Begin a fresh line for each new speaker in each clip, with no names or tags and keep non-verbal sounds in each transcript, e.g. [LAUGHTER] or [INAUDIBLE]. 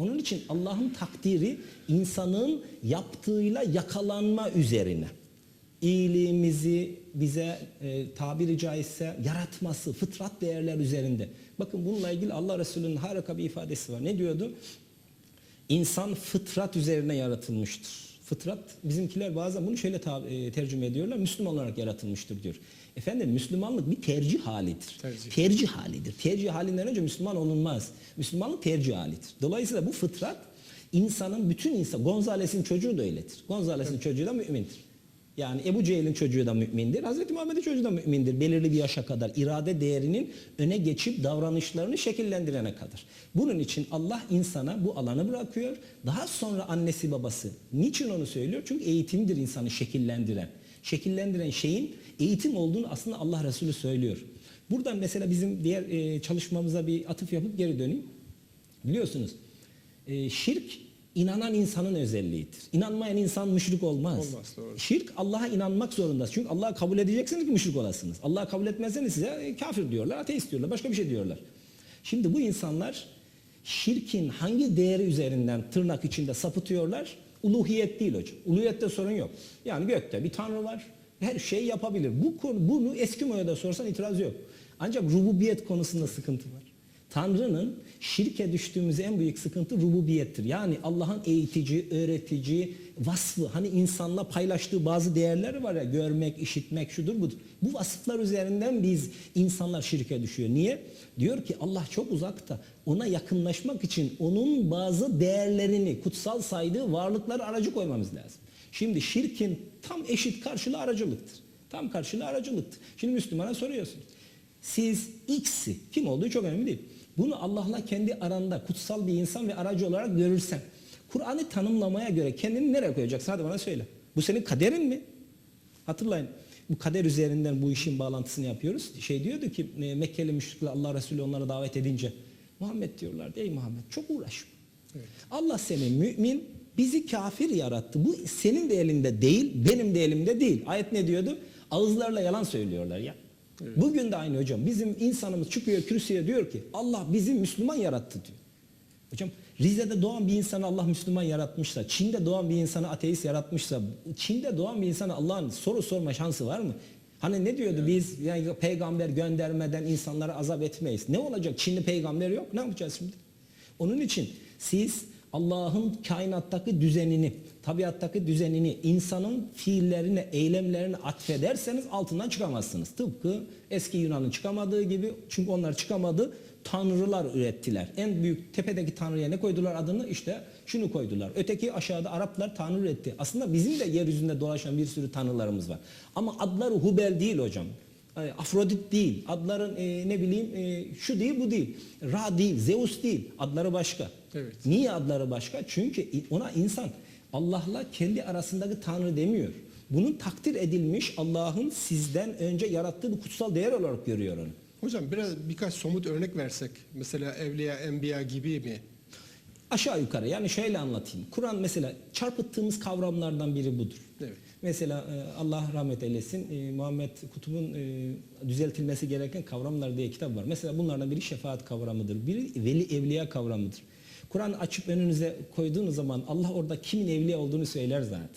Onun için Allah'ın takdiri insanın yaptığıyla yakalanma üzerine. İyiliğimizi bize e, tabiri caizse yaratması, fıtrat değerler üzerinde. Bakın bununla ilgili Allah Resulü'nün harika bir ifadesi var. Ne diyordu? İnsan fıtrat üzerine yaratılmıştır. Fıtrat bizimkiler bazen bunu şöyle e, tercüme ediyorlar. Müslüman olarak yaratılmıştır diyor. Efendim Müslümanlık bir tercih halidir.
Tercih.
Tercih halidir. Tercih halinden önce Müslüman olunmaz. Müslümanlık tercih halidir. Dolayısıyla bu fıtrat insanın bütün insan Gonzales'in çocuğu da öyledir. Gonzales'in çocuğu da mümindir. Yani Ebu Cehil'in çocuğu da mümindir. Hazreti Muhammed'in çocuğu da mümindir. Belirli bir yaşa kadar irade değerinin öne geçip davranışlarını şekillendirene kadar. Bunun için Allah insana bu alanı bırakıyor. Daha sonra annesi babası. Niçin onu söylüyor? Çünkü eğitimdir insanı şekillendiren. Şekillendiren şeyin eğitim olduğunu aslında Allah Resulü söylüyor. Buradan mesela bizim diğer e, çalışmamıza bir atıf yapıp geri döneyim. Biliyorsunuz e, şirk inanan insanın özelliğidir. İnanmayan insan müşrik olmaz.
Olmaz, doğru.
Şirk Allah'a inanmak zorundasınız. Çünkü Allah'ı kabul edeceksiniz ki müşrik olasınız. Allah'ı kabul etmezseniz size e, kafir diyorlar, ateist diyorlar, başka bir şey diyorlar. Şimdi bu insanlar şirkin hangi değeri üzerinden tırnak içinde sapıtıyorlar? Uluhiyet değil hocam. Uluhiyette sorun yok. Yani gökte bir tanrı var. Her şeyi yapabilir. Bu konu bunu Eskimo'ya da sorsan itiraz yok. Ancak rububiyet konusunda sıkıntı var. Tanrı'nın şirke düştüğümüz en büyük sıkıntı rububiyettir. Yani Allah'ın eğitici, öğretici vasfı hani insanla paylaştığı bazı değerler var ya görmek, işitmek şudur budur. Bu vasıflar üzerinden biz insanlar şirke düşüyor. Niye? Diyor ki Allah çok uzakta. Ona yakınlaşmak için onun bazı değerlerini, kutsal saydığı varlıkları aracı koymamız lazım. Şimdi şirkin tam eşit karşılığı aracılıktır. Tam karşılığı aracılıktır. Şimdi Müslümana soruyorsunuz. Siz X'i kim olduğu çok önemli değil. Bunu Allah'la kendi aranda kutsal bir insan ve aracı olarak görürsen Kur'an'ı tanımlamaya göre kendini nereye koyacaksın? Hadi bana söyle. Bu senin kaderin mi? Hatırlayın. Bu kader üzerinden bu işin bağlantısını yapıyoruz. Şey diyordu ki e, Mekkeli müşrikler Allah Resulü onlara davet edince Muhammed diyorlar. Ey Muhammed çok uğraşma. Allah seni mümin bizi kafir yarattı. Bu senin de elinde değil, benim de elimde değil. Ayet ne diyordu? Ağızlarla yalan söylüyorlar ya. Bugün de aynı hocam. Bizim insanımız çıkıyor kürsüye diyor ki Allah bizi Müslüman yarattı diyor. Hocam Rize'de doğan bir insanı Allah Müslüman yaratmışsa, Çin'de doğan bir insanı ateist yaratmışsa, Çin'de doğan bir insana Allah'ın soru sorma şansı var mı? Hani ne diyordu biz yani peygamber göndermeden insanlara azap etmeyiz. Ne olacak? Çin'de peygamber yok. Ne yapacağız şimdi? Onun için siz Allah'ın kainattaki düzenini, tabiattaki düzenini insanın fiillerine, eylemlerine atfederseniz altından çıkamazsınız. Tıpkı eski Yunan'ın çıkamadığı gibi çünkü onlar çıkamadı tanrılar ürettiler. En büyük tepedeki tanrıya ne koydular adını? İşte şunu koydular. Öteki aşağıda Araplar tanrı üretti. Aslında bizim de yeryüzünde dolaşan bir sürü tanrılarımız var. Ama adları Hubel değil hocam. Afrodit değil. Adların e, ne bileyim e, şu değil bu değil. Ra değil, Zeus değil. Adları başka.
Evet.
Niye adları başka? Çünkü ona insan Allah'la kendi arasındaki tanrı demiyor. Bunun takdir edilmiş Allah'ın sizden önce yarattığı bir kutsal değer olarak görüyor onu.
Hocam biraz birkaç somut örnek versek. Mesela evliya, enbiya gibi mi?
Aşağı yukarı yani şöyle anlatayım. Kur'an mesela çarpıttığımız kavramlardan biri budur.
Evet.
Mesela e, Allah rahmet eylesin e, Muhammed Kutub'un e, düzeltilmesi gereken kavramlar diye kitap var. Mesela bunlardan biri şefaat kavramıdır. Biri veli evliya kavramıdır. Kur'an açıp önünüze koyduğunuz zaman Allah orada kimin evliya olduğunu söyler zaten.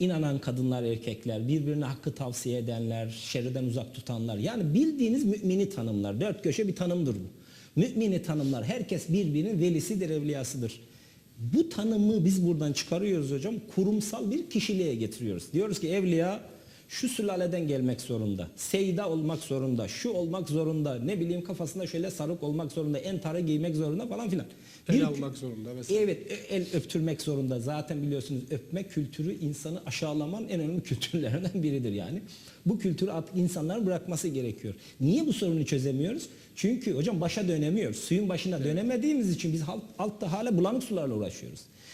İnanan kadınlar, erkekler, birbirine hakkı tavsiye edenler, şerriden uzak tutanlar. Yani bildiğiniz mümini tanımlar. Dört köşe bir tanımdır bu. Mümini tanımlar. Herkes birbirinin velisidir, evliyasıdır. Bu tanımı biz buradan çıkarıyoruz hocam. Kurumsal bir kişiliğe getiriyoruz. Diyoruz ki evliya şu sülaleden gelmek zorunda. Seyda olmak zorunda. Şu olmak zorunda. Ne bileyim kafasında şöyle sarık olmak zorunda. Entara giymek zorunda falan filan.
El almak zorunda mesela.
Evet ö- el öptürmek zorunda. Zaten biliyorsunuz öpme kültürü insanı aşağılamanın en önemli [LAUGHS] kültürlerinden biridir yani. Bu kültürü artık insanların bırakması gerekiyor. Niye bu sorunu çözemiyoruz? Çünkü hocam başa dönemiyoruz. Suyun başına dönemediğimiz için biz alt, altta hala bulanık sularla uğraşıyoruz.